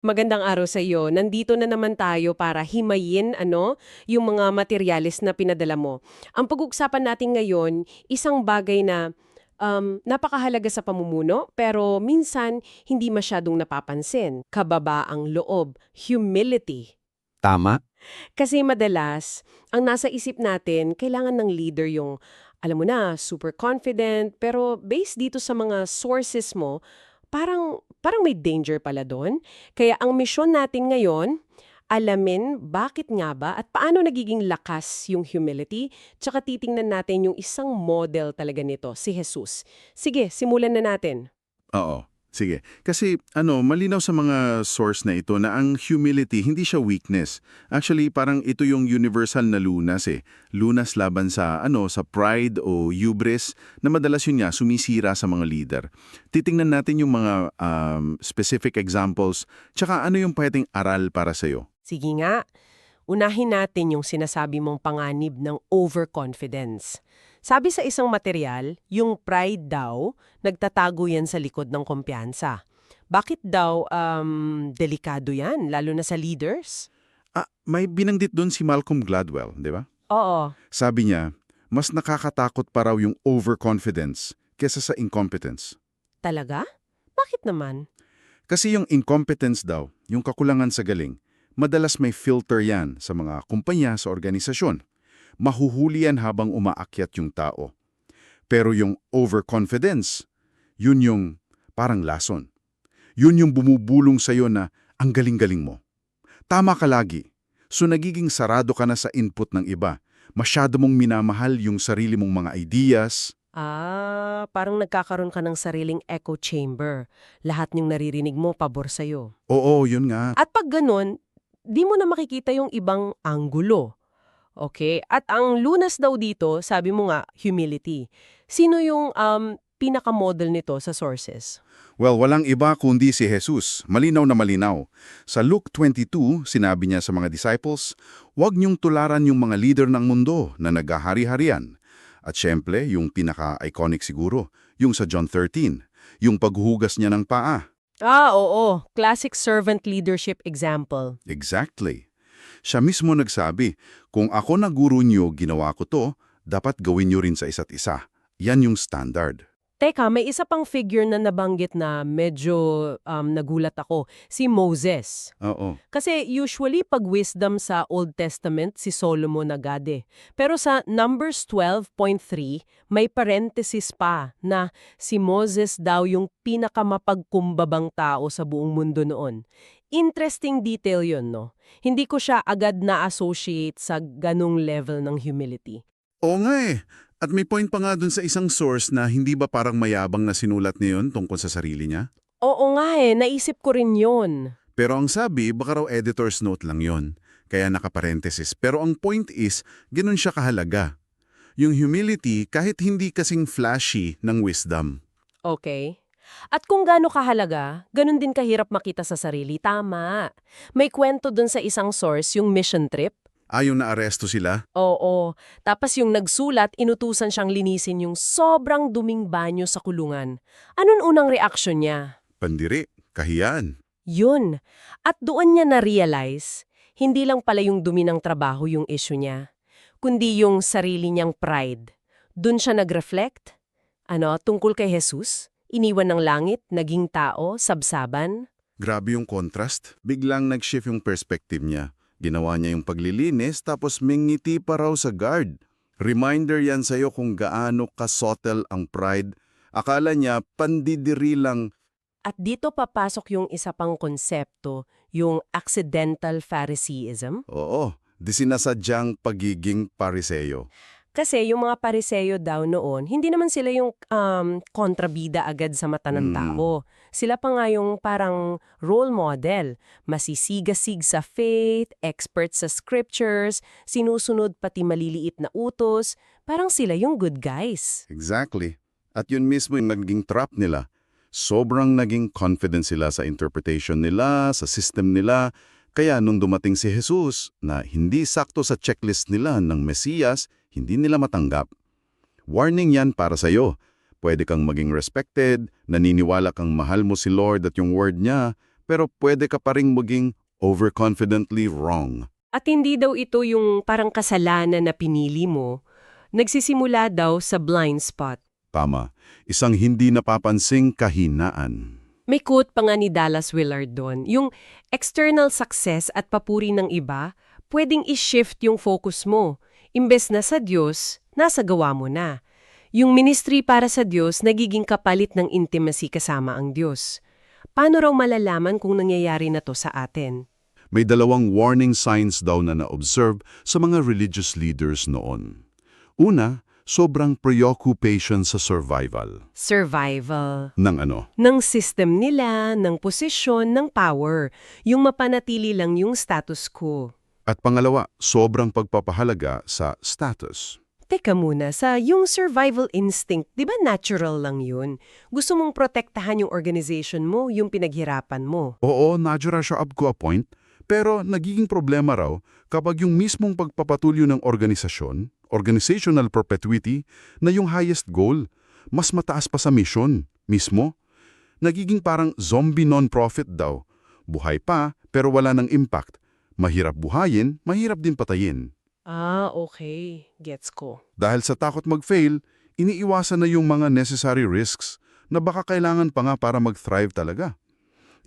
Magandang araw sa iyo. Nandito na naman tayo para himayin ano, yung mga materyales na pinadala mo. Ang pag-uusapan natin ngayon, isang bagay na um, napakahalaga sa pamumuno pero minsan hindi masyadong napapansin. Kababaang loob, humility. Tama? Kasi madalas, ang nasa isip natin, kailangan ng leader yung, alam mo na, super confident, pero based dito sa mga sources mo, parang, parang may danger pala doon. Kaya ang misyon natin ngayon, alamin bakit nga ba at paano nagiging lakas yung humility, tsaka titingnan natin yung isang model talaga nito, si Jesus. Sige, simulan na natin. Oo. Sige. Kasi ano, malinaw sa mga source na ito na ang humility hindi siya weakness. Actually, parang ito yung universal na lunas eh. Lunas laban sa ano, sa pride o hubris na madalas yun nga sumisira sa mga leader. Titingnan natin yung mga um, specific examples tsaka ano yung pwedeng aral para sa'yo. Sige nga, unahin natin yung sinasabi mong panganib ng overconfidence. Sabi sa isang material, yung pride daw, nagtatago yan sa likod ng kumpiyansa. Bakit daw um, delikado yan, lalo na sa leaders? Ah, may binanggit doon si Malcolm Gladwell, di ba? Oo, Sabi niya, mas nakakatakot pa raw yung overconfidence kesa sa incompetence. talaga? Bakit naman? Kasi yung incompetence daw, yung kakulangan sa galing, madalas may filter yan sa mga kumpanya sa organisasyon. Mahuhuli yan habang umaakyat yung tao. Pero yung overconfidence, yun yung parang lason. Yun yung bumubulong sa'yo na ang galing-galing mo. Tama ka lagi. So nagiging sarado ka na sa input ng iba. Masyado mong minamahal yung sarili mong mga ideas. Ah, parang nagkakaroon ka ng sariling echo chamber. Lahat ng naririnig mo pabor sa'yo. Oo, yun nga. At pag ganun, di mo na makikita yung ibang anggulo. Okay? At ang lunas daw dito, sabi mo nga, humility. Sino yung um, pinaka-model nito sa sources? Well, walang iba kundi si Jesus. Malinaw na malinaw. Sa Luke 22, sinabi niya sa mga disciples, huwag niyong tularan yung mga leader ng mundo na nagahari-harian. At syempre, yung pinaka-iconic siguro, yung sa John 13, yung paghuhugas niya ng paa. Ah, oo. Classic servant leadership example. Exactly. Siya mismo nagsabi, kung ako na guro niyo, ginawa ko to, dapat gawin niyo rin sa isa't isa. Yan yung standard. Teka, may isa pang figure na nabanggit na medyo um, nagulat ako. Si Moses. Oo. Kasi usually pag wisdom sa Old Testament, si Solomon agad eh. Pero sa Numbers 12.3, may parenthesis pa na si Moses daw yung pinakamapagkumbabang tao sa buong mundo noon. Interesting detail yun, no? Hindi ko siya agad na-associate sa ganung level ng humility. Oo nga eh. At may point pa nga dun sa isang source na hindi ba parang mayabang na sinulat niya yun tungkol sa sarili niya? Oo nga eh, naisip ko rin yun. Pero ang sabi, baka raw editor's note lang yon. Kaya nakaparenthesis. Pero ang point is, ganun siya kahalaga. Yung humility kahit hindi kasing flashy ng wisdom. Okay. At kung gaano kahalaga, ganun din kahirap makita sa sarili. Tama. May kwento dun sa isang source, yung mission trip. Ayaw na aresto sila? Oo. Tapos yung nagsulat, inutusan siyang linisin yung sobrang duming banyo sa kulungan. Anong unang reaksyon niya? Pandiri, kahiyaan. Yun. At doon niya na-realize, hindi lang pala yung dumi ng trabaho yung issue niya, kundi yung sarili niyang pride. Doon siya nag-reflect. Ano, tungkol kay Jesus? Iniwan ng langit, naging tao, sabsaban? Grabe yung contrast. Biglang nag-shift yung perspective niya. Ginawa niya yung paglilinis tapos mingiti pa raw sa guard. Reminder yan sa'yo kung gaano kasotel ang pride. Akala niya pandidiri lang At dito papasok yung isa pang konsepto, yung accidental Phariseeism. Oo, di sinasadyang pagiging pariseyo. Kasi yung mga pariseyo daw noon, hindi naman sila yung um, kontrabida agad sa mata ng Mm. tao. Sila pa nga yung parang role model. Masisigasig sa faith, expert sa scriptures, sinusunod pati maliliit na utos. Parang sila yung good guys. Exactly. At yun mismo yung naging trap nila. Sobrang naging confident sila sa interpretation nila, sa system nila. Kaya nung dumating si Jesus na hindi sakto sa checklist nila ng Mesiyas, hindi nila matanggap. Warning yan para sa'yo. Pwede kang maging respected, naniniwala kang mahal mo si Lord at yung word niya, pero pwede ka pa ring maging overconfidently wrong. At hindi daw ito yung parang kasalanan na pinili mo. Nagsisimula daw sa blind spot. Tama, isang hindi napapansing kahinaan. May quote pa nga ni Dallas Willard doon, yung external success at papuri ng iba, pwedeng i-shift yung focus mo. Imbes na sa Diyos, nasa gawa mo na. Yung ministry para sa Diyos nagiging kapalit ng intimacy kasama ang Diyos. Paano raw malalaman kung nangyayari na to sa atin? May dalawang warning signs daw na na-observe sa mga religious leaders noon. Una, sobrang preoccupation sa survival. Survival. Ng ano? Ng system nila, ng posisyon, ng power. Yung mapanatili lang yung status quo. At pangalawa, sobrang pagpapahalaga sa status. Teka muna, sa yung survival instinct, di ba natural lang yun? Gusto mong protektahan yung organization mo, yung pinaghirapan mo. Oo, natural siya up to a point, pero nagiging problema raw kapag yung mismong pagpapatulyo ng organisasyon, organizational perpetuity, na yung highest goal, mas mataas pa sa mission mismo. Nagiging parang zombie non-profit daw. Buhay pa, pero wala ng impact. Mahirap buhayin, mahirap din patayin. Ah, okay. Gets ko. Dahil sa takot mag-fail, iniiwasan na yung mga necessary risks na baka kailangan pa nga para mag-thrive talaga.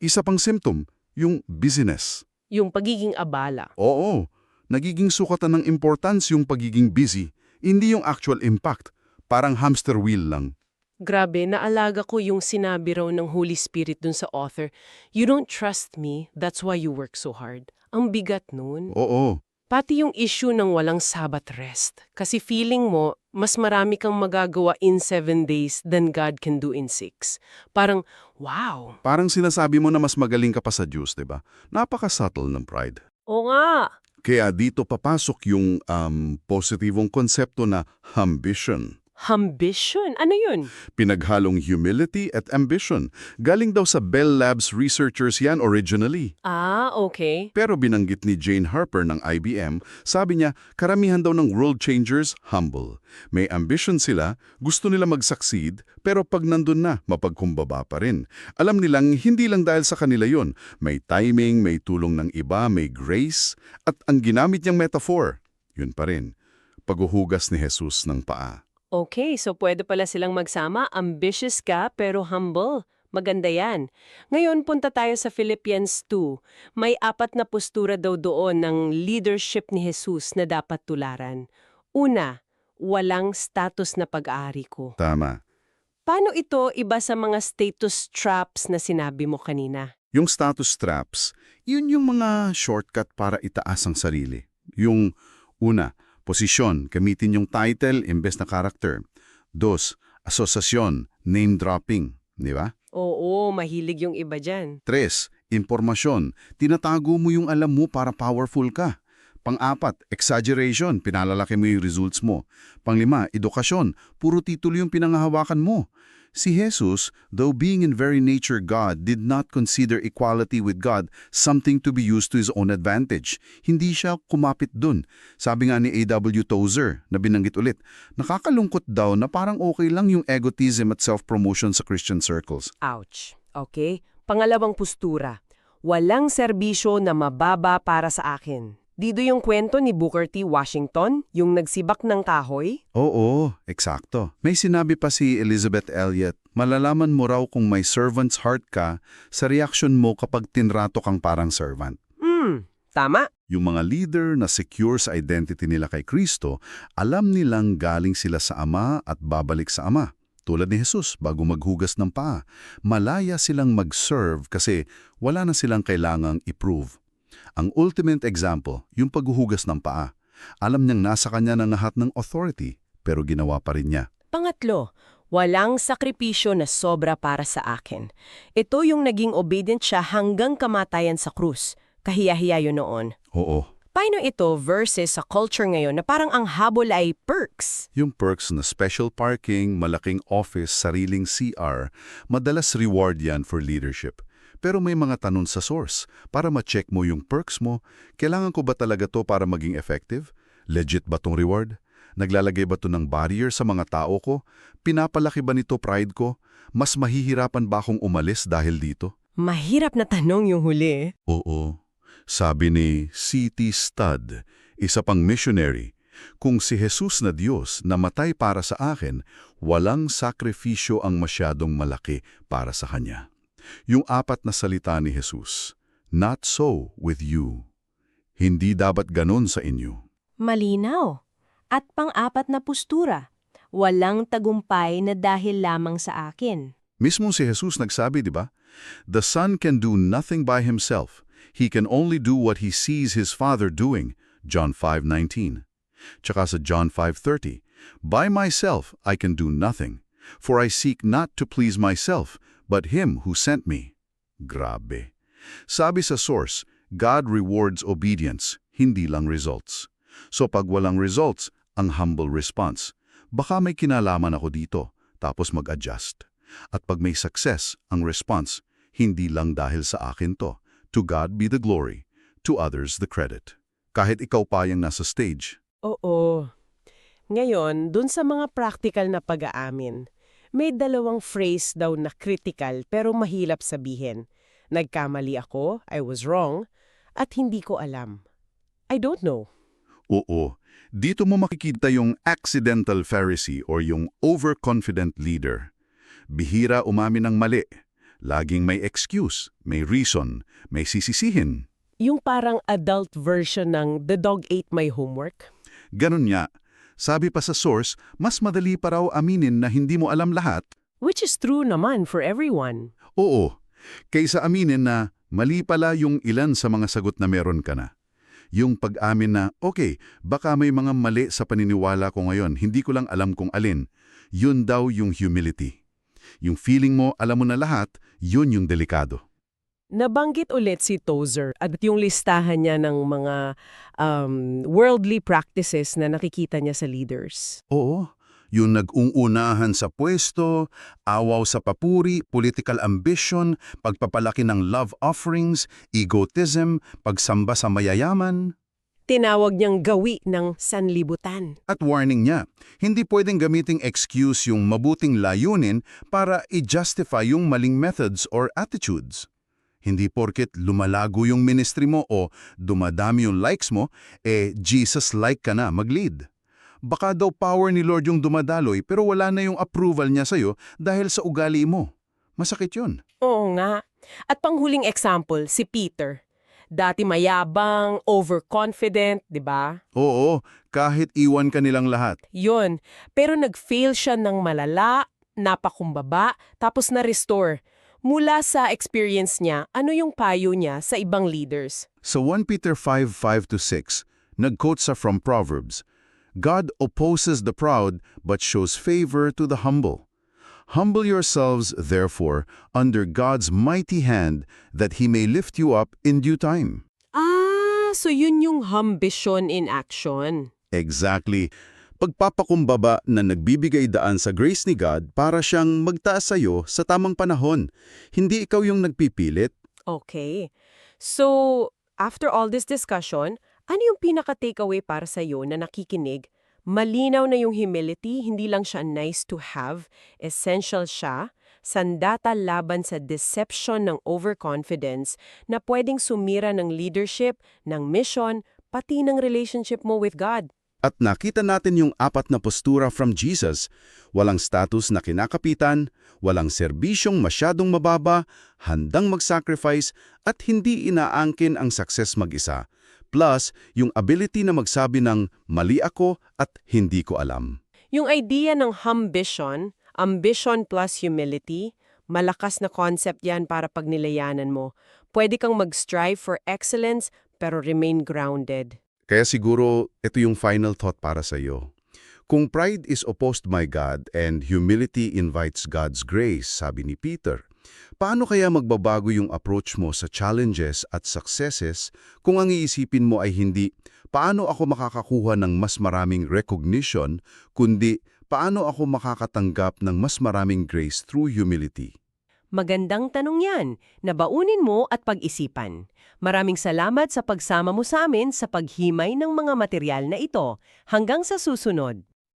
Isa pang symptom, yung busyness. Yung pagiging abala. Oo, nagiging sukatan ng importance yung pagiging busy, hindi yung actual impact. Parang hamster wheel lang. Grabe, naalaga ko yung sinabi raw ng Holy Spirit dun sa author, You don't trust me, that's why you work so hard. Ang bigat nun. Oo, Pati yung issue ng walang Sabbath rest. Kasi feeling mo, mas marami kang magagawa in seven days than God can do in six. Parang, wow! parang sinasabi mo na mas magaling ka pa sa Diyos, di ba? Napaka-subtle ng pride. O nga! Kaya dito papasok yung um, positibong konsepto na ambition. Ambition? Ano yun? Pinaghalong humility at ambition. Galing daw sa Bell Labs researchers yan originally. Ah, okay. Pero binanggit ni Jane Harper ng IBM, sabi niya, karamihan daw ng world changers, humble. May ambition sila, gusto nila mag-succeed, pero pag nandun na, mapagkumbaba pa rin. Alam nilang hindi lang dahil sa kanila yon, may timing, may tulong ng iba, may grace, at ang ginamit niyang metaphor, yun pa rin, paghuhugas ni Jesus ng paa. Okay, so pwede pala silang magsama. Ambitious ka pero humble. Maganda yan. Ngayon, punta tayo sa Philippians 2. May apat na postura daw doon ng leadership ni Jesus na dapat tularan. Una, walang status na pag-aari ko. Tama. Paano ito iba sa mga status traps na sinabi mo kanina? Yung status traps, yun yung mga shortcut para itaas ang sarili. Yung una, posisyon, gamitin yung title imbes na character. Dos, asosasyon, name dropping, di ba? Oo, mahilig yung iba dyan. Tres, impormasyon, tinatago mo yung alam mo para powerful ka. Pang-apat, exaggeration, pinalalaki mo yung results mo. Panglima, edukasyon, puro titulo yung pinangahawakan mo. Si Jesus, though being in very nature God, did not consider equality with God something to be used to his own advantage. Hindi siya kumapit dun. Sabi nga ni A.W. Tozer, na binanggit ulit, nakakalungkot daw na parang okay lang yung egotism at self-promotion sa Christian circles. Ouch. Okay? Pangalawang postura. Walang serbisyo na mababa para sa akin. Dito yung kwento ni Booker T. Washington, yung nagsibak ng kahoy. Oo, eksakto. May sinabi pa si Elizabeth Elliot, malalaman mo raw kung may servant's heart ka sa reaksyon mo kapag tinrato kang parang servant. Hmm, tama. Yung mga leader na secure sa identity nila kay Kristo, alam nilang galing sila sa Ama at babalik sa Ama. Tulad ni Jesus bago maghugas ng paa. Malaya silang mag-serve kasi wala na silang kailangang i-prove. Ang ultimate example, yung paghuhugas ng paa. Alam niyang nasa kanya na lahat ng authority, pero ginawa pa rin niya. Pangatlo, walang sakripisyo na sobra para sa akin. Ito yung naging obedient siya hanggang kamatayan sa krus. Kahiya-hiya yun noon. Oo, Paano ito versus sa culture ngayon na parang ang habol ay perks? yung perks na special parking, malaking office, sariling CR, madalas reward yan for leadership. Pero may mga tanong sa source. Para ma-check mo yung perks mo, kailangan ko ba talaga to para maging effective? Legit ba tong reward? Naglalagay ba to ng barrier sa mga tao ko? Pinapalaki ba nito pride ko? Mas mahihirapan ba akong umalis dahil dito? Mahirap na tanong yung huli. Oo. Sabi ni C.T. Studd, isa pang missionary, kung si Jesus na Diyos namatay para sa akin, walang sakripisyo ang masyadong malaki para sa Kanya. Yung apat na salita ni Jesus, Not so with you. Hindi dapat ganon sa inyo. Malinaw. At pang-apat na postura, walang tagumpay na dahil lamang sa akin. Mismo si Jesus nagsabi, di ba? The Son can do nothing by himself. He can only do what he sees his Father doing. John 5.19 Tsaka sa John 5.30, By myself I can do nothing, for I seek not to please myself, but him who sent me. Grabe. Sabi sa source, God rewards obedience, hindi lang results. So pag walang results, ang humble response, baka may kinalaman ako dito, tapos mag-adjust. At pag may success, ang response, hindi lang dahil sa akin to. To God be the glory, to others the credit. Kahit ikaw pa yung nasa stage, Oo. Ngayon, dun sa mga practical na pag-aamin, may dalawang phrase daw na critical pero mahilap sabihin. Nagkamali ako, I was wrong, at hindi ko alam. I don't know. Oo, dito mo makikita yung accidental Pharisee or yung overconfident leader. Bihira umamin ng mali. Laging may excuse, may reason, may sisisihin. Yung parang adult version ng The Dog Ate My Homework. Ganun niya. Sabi pa sa source, mas madali pa raw aminin na hindi mo alam lahat. Which is true naman for everyone. Oo, kaysa aminin na mali pala yung ilan sa mga sagot na meron ka na. Yung pag-amin na, okay, baka may mga mali sa paniniwala ko ngayon, hindi ko lang alam kung alin. Yun daw yung humility. Yung feeling mo, alam mo na lahat, yun yung delikado. Nabanggit ulit si Tozer at yung listahan niya ng mga um, worldly practices na nakikita niya sa leaders. Oo, yung nag-uunahan sa pwesto, awaw sa papuri, political ambition, pagpapalaki ng love offerings, egotism, pagsamba sa mayayaman. Tinawag niyang gawi ng sanlibutan. At warning niya, hindi pwedeng gamiting excuse yung mabuting layunin para i-justify yung maling methods or attitudes. Hindi porket lumalago yung ministry mo o dumadami yung likes mo, eh Jesus-like ka na mag-lead. Baka daw power ni Lord yung dumadaloy pero wala na yung approval niya sa'yo dahil sa ugali mo. Masakit yun. Oo nga. At panghuling example, si Peter. Dati mayabang, overconfident, di ba? Oo, kahit iwan ka nilang lahat. Yun. Pero nag-fail siya ng malala, napakumbaba, tapos na-restore. Mula sa experience niya, ano yung payo niya sa ibang leaders? Sa 1 Peter 5:5-6, nag-quote sa from Proverbs, God opposes the proud but shows favor to the humble. Humble yourselves, therefore, under God's mighty hand, that He may lift you up in due time. Ah, so yun yung ambition in action. Exactly. Pagpapakumbaba na nagbibigay daan sa grace ni God para siyang magtaas sa'yo sa tamang panahon. Hindi ikaw yung nagpipilit. Okay. So, after all this discussion, ano yung pinaka-takeaway para sa iyo na nakikinig? Malinaw na yung humility, hindi lang siya nice to have, essential siya, sandata laban sa deception ng overconfidence na pwedeng sumira ng leadership, ng mission, pati ng relationship mo with God. At nakita natin yung apat na postura from Jesus. Walang status na kinakapitan, walang serbisyong masyadong mababa, handang mag-sacrifice, at hindi inaangkin ang success mag-isa. Plus, yung ability na magsabi ng mali ako at hindi ko alam. Yung idea ng ambition, ambition plus humility, malakas na concept yan para pag nilayanan mo. Pwede kang mag-strive for excellence pero remain grounded. Kaya siguro, ito yung final thought para sa iyo. Kung pride is opposed by God and humility invites God's grace, sabi ni Peter, paano kaya magbabago yung approach mo sa challenges at successes kung ang iisipin mo ay hindi paano ako makakakuha ng mas maraming recognition, kundi paano ako makakatanggap ng mas maraming grace through humility? Magandang tanong yan, nabaunin mo at pag-isipan. Maraming salamat sa pagsama mo sa amin sa paghimay ng mga material na ito. Hanggang sa susunod.